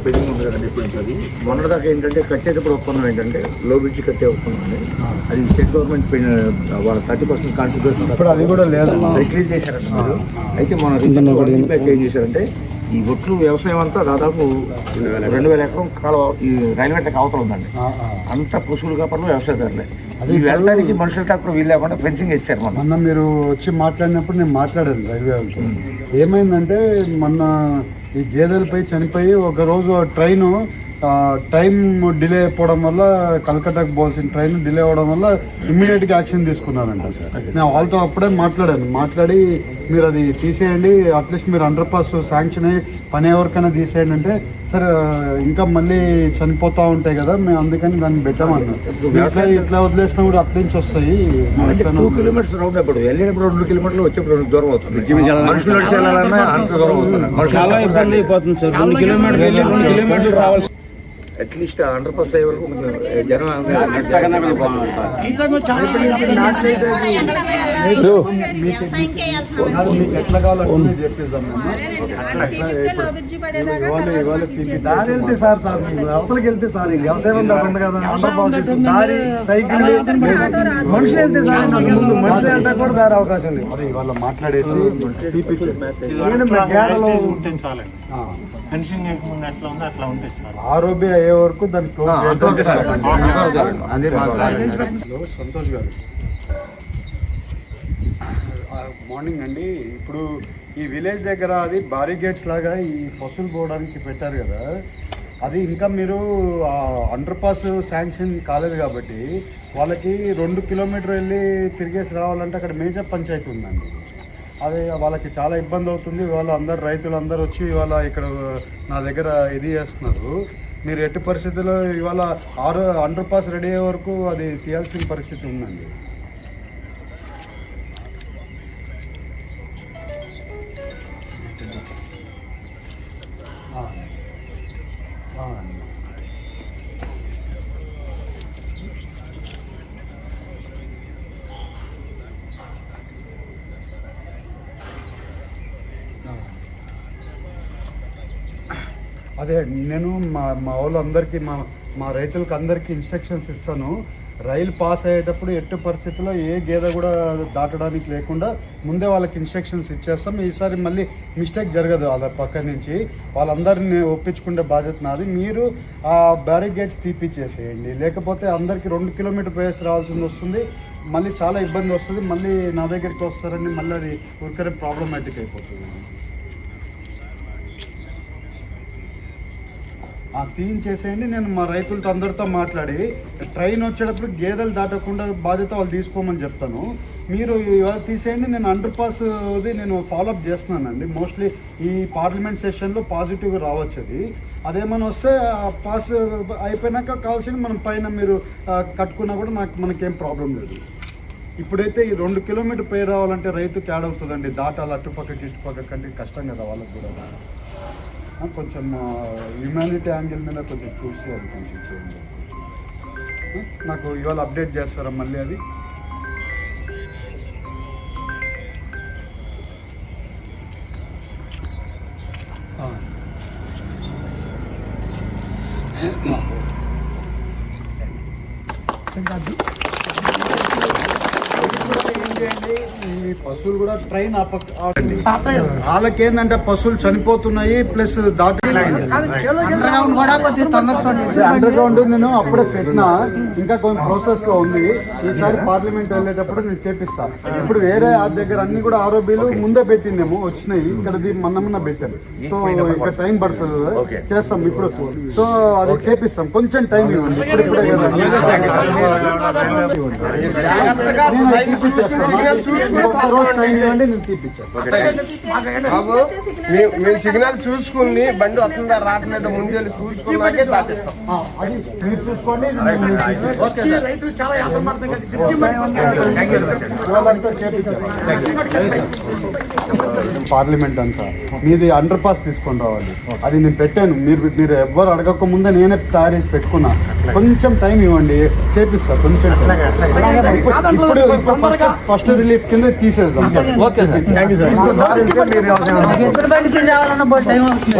Pending ఉంది కదండి ఇప్పుడు అది. మొన్నటిదాకా ఏంటంటే కట్టేటప్పుడు ఒప్పందం ఏంటంటే లో బ్రిడ్జ్ కట్టే ఒప్పందం అండి. అది స్టేట్ గవర్నమెంట్ పె- వాళ్ళ థర్టీ పర్సెంట్ కాంట్రిబ్యూషన్ ఇప్పుడు అది కూడా లేదు. రిలీజ్ చేశారంటున్నారు అయితే మన ఏం చేశారంటే ఈ ఒట్లు వ్యవసాయం అంతా దాదాపు రెండు వేల ఎకరం కాలువ ఈ రైల్వే అవతల ఉందండి. అంతా పశువులు కాపర్లు వ్యవసాయదారులే. ఈ వెళ్ళడానికి మనుషులు తక్కువ వీలు లేకుండా ఫెన్సింగ్ ఇచ్చారు మనం మొన్న మీరు వచ్చి మాట్లాడినప్పుడు నేను మాట్లాడాను రైల్వే వాళ్ళతో. ఏమైందంటే మొన్న ఈ గేదెలపై చనిపోయి ఒక రోజు ట్రైన్ టైం డిలే అయిపోవడం వల్ల కలకట్టాకు పోవాల్సిన ట్రైన్ డిలే అవ్వడం వల్ల ఇమ్మీడియట్గా యాక్షన్ తీసుకున్నారంట నేను వాళ్ళతో అప్పుడే మాట్లాడాను. మాట్లాడి మీరు అది తీసేయండి అట్లీస్ట్ మీరు అండర్ పాస్ శాంక్షన్ అయ్యి పని ఎవరికైనా తీసేయండి అంటే సరే ఇంకా మళ్ళీ చనిపోతా ఉంటాయి కదా మేము అందుకని దాన్ని పెట్టామన్నాం ఇట్లా వదిలేసినా కూడా అట్ల నుంచి వస్తాయి. టూ కిలోమీటర్స్ రౌండ్ అప్పుడు వెళ్ళినప్పుడు రెండు కిలోమీటర్లు వచ్చేప్పుడు రెండు దూరం అవుతుంది. చాలా ఇబ్బంది అయిపోతుంది సార్ రెండు కిలోమీటర్లు రెండు కిలోమీటర్లు రావాలి అట్లీస్ట్ అండర్ పాస్ అయ్యే వరకు కొంచెం జనం అవతలకి వెళ్తే సార్ వ్యవసాయం ఉంది కదా అండర్ పాస్ వేసి దారి సైకిల్ మనుషులు వెళ్తే సార్ ముందు మనుషులు వెళ్తా కూడా దారి అవకాశం లేదు. ఇవాళ మాట్లాడేసి నేను ఎట్లా ఉందో అట్లా ఉంటే ఆరోగ్య అయ్యే వరకు దాన్ని క్లోజ్ సంతోష్ గారు. ఆ, మార్నింగ్ అండి. ఇప్పుడు ఈ విలేజ్ దగ్గర అది బారిగేట్స్ లాగా ఈ పశువులు పోవడానికి పెట్టారు కదా. అది ఇంకా మీరు అండర్ పాస్ శాంక్షన్ కాలేదు కాబట్టి వాళ్ళకి రెండు కిలోమీటర్ వెళ్ళి తిరిగేసి రావాలంటే అక్కడ మేజర్ పంచాయతీ ఉందండి. అదే వాళ్ళకి చాలా ఇబ్బంది అవుతుంది. వాళ్ళు అందరు రైతులు అందరూ వచ్చి ఇవాళ ఇక్కడ నా దగ్గర ఇది చేస్తున్నారు. మీరు ఎట్టి పరిస్థితుల్లో ఇవాళ ఆరు అండర్ పాస్ రెడీ అయ్యే వరకు అది తీయాల్సిన పరిస్థితి ఉందండి ఆ. అదే నేను మా మా వాళ్ళందరికీ మా మా రైతులకు అందరికీ ఇన్స్ట్రక్షన్స్ ఇస్తాను. రైలు పాస్ అయ్యేటప్పుడు ఎట్టి పరిస్థితుల్లో ఏ గేదె కూడా దాటడానికి లేకుండా ముందే వాళ్ళకి ఇన్స్ట్రక్షన్స్ ఇచ్చేస్తాం. ఈసారి మళ్ళీ మిస్టేక్ జరగదు వాళ్ళ పక్క నుంచి. వాళ్ళందరిని ఒప్పించుకునే బాధ్యత నాది. మీరు ఆ బ్యారిగేట్స్ తీపిచ్చేసేయండి. లేకపోతే అందరికీ రెండు కిలోమీటర్ పోయేసి రావాల్సింది వస్తుంది. మళ్ళీ చాలా ఇబ్బంది వస్తుంది. మళ్ళీ నా దగ్గరికి వస్తారని మళ్ళీ అది ఊరికనే ప్రాబ్లమాటిక్ అయిపోతుంది. తీయించేసేయండి నేను మా రైతులతో అందరితో మాట్లాడి ట్రైన్ వచ్చేటప్పుడు గేదెలు దాటకుండా బాధ్యత వాళ్ళు తీసుకోమని చెప్తాను. మీరు ఇవాళ తీసేయండి. నేను అండర్ పాస్ అది నేను ఫాలోఅప్ చేస్తున్నానండి. మోస్ట్లీ ఈ పార్లమెంట్ సెషన్లో పాజిటివ్ రావచ్చు అది. అదేమైనా వస్తే ఆ పాస్ అయిపోయినాక కావాల్సింది మనం పైన మీరు కట్టుకున్నా కూడా నాకు మనకేం ప్రాబ్లం లేదు. ఇప్పుడైతే ఈ రెండు కిలోమీటర్ పై రావాలంటే రైతుకి యాడ్ అవుతుందండి. దాటాలి అటుపక్కకి ఇటుపక్క కంటే కష్టం కదా వాళ్ళకి కూడా. కొంచెం హ్యూమానిటీ యాంగిల్ మీద కొంచెం చూసి అది కొంచెం. చూడండి నాకు ఇవాళ అప్డేట్ చేస్తారా మళ్ళీ అది Thank you. పశువులు కూడా ట్రైన్ వాళ్ళకి ఏంటంటే పశువులు చనిపోతున్నాయి ప్లస్ దాటి అండర్ గ్రౌండ్ నేను అప్పుడే పెట్టినా ఇంకా కొంచెం ప్రాసెస్లో ఉంది ఈసారి పార్లమెంట్ వెళ్ళేటప్పుడు నేను చేపిస్తా ఇప్పుడు వేరే ఆ దగ్గర అన్ని కూడా ఆరోగ్యాలు ముందే పెట్టిందేమో వచ్చినాయి ఇక్కడ మొన్న మొన్న పెట్టాను సో ఇంకా టైం పడుతుంది. చేస్తాం ఇప్పుడు సో అది చేపిస్తాం కొంచెం టైం ఇవ్వండి ఇప్పుడు బాబు మేము సిగ్నల్ చూసుకుని బండి వస్తుందా రావట్లేదో ముందు చూసుకున్నాకే దాటిస్తాం. పార్లమెంట్ అంతా. మీది అండర్ పాస్ తీసుకొని రావాలి. అది నేను పెట్టాను. మీరు మీరు ఎవ్వరు అడగక ముందే నేనే తయారు చేసి పెట్టుకున్నా. కొంచెం టైం ఇవ్వండి. చేపిస్తా కొంచెం. ఇప్పుడు ఫస్ట్ రిలీఫ్ కింద తీసేద్దాం okay sir. Thank you sir బయటికి రావాలన్న టైం అవుతుంది.